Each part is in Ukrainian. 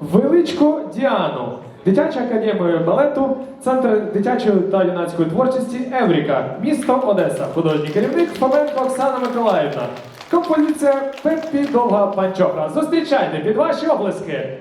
Величко Діану, дитяча академія балету, центр дитячої та юнацької творчості Евріка, місто Одеса, художній керівник Фоменко Оксана Миколаївна. Композиція Пеппі Довга Панчоха. Зустрічайте під ваші облески.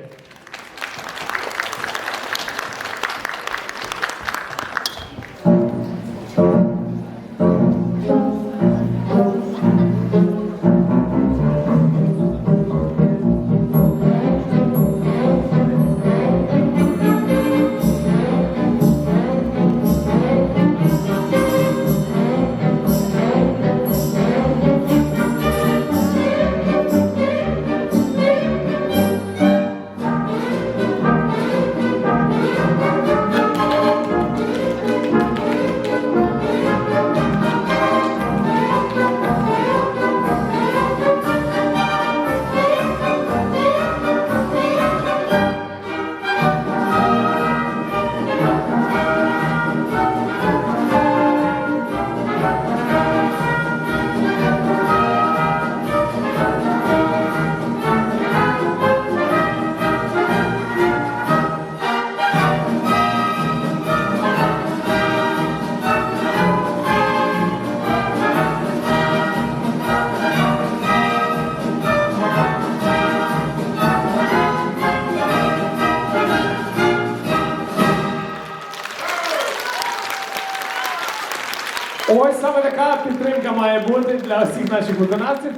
Ось саме така підтримка має бути для всіх наших виконавців.